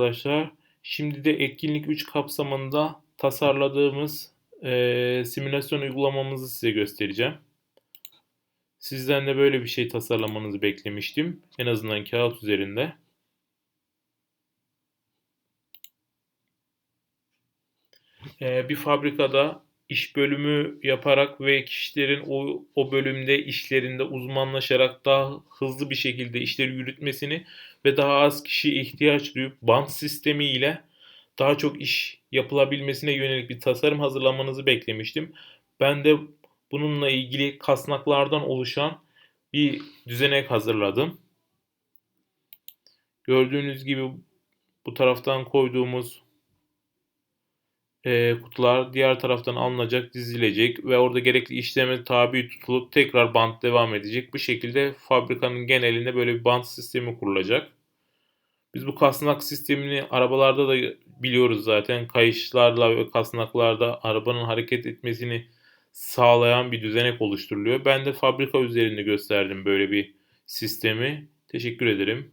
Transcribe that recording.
arkadaşlar. Şimdi de etkinlik 3 kapsamında tasarladığımız eee, simülasyon uygulamamızı size göstereceğim. Sizden de böyle bir şey tasarlamanızı beklemiştim. En azından kağıt üzerinde. Eee, bir fabrikada iş bölümü yaparak ve kişilerin o, o bölümde işlerinde uzmanlaşarak daha hızlı bir şekilde işleri yürütmesini ve daha az kişi ihtiyaç duyup bant sistemi ile daha çok iş yapılabilmesine yönelik bir tasarım hazırlamanızı beklemiştim. Ben de bununla ilgili kasnaklardan oluşan bir düzenek hazırladım. Gördüğünüz gibi bu taraftan koyduğumuz e, kutular diğer taraftan alınacak, dizilecek ve orada gerekli işleme tabi tutulup tekrar bant devam edecek. Bu şekilde fabrikanın genelinde böyle bir bant sistemi kurulacak. Biz bu kasnak sistemini arabalarda da biliyoruz zaten. Kayışlarla ve kasnaklarda arabanın hareket etmesini sağlayan bir düzenek oluşturuluyor. Ben de fabrika üzerinde gösterdim böyle bir sistemi. Teşekkür ederim.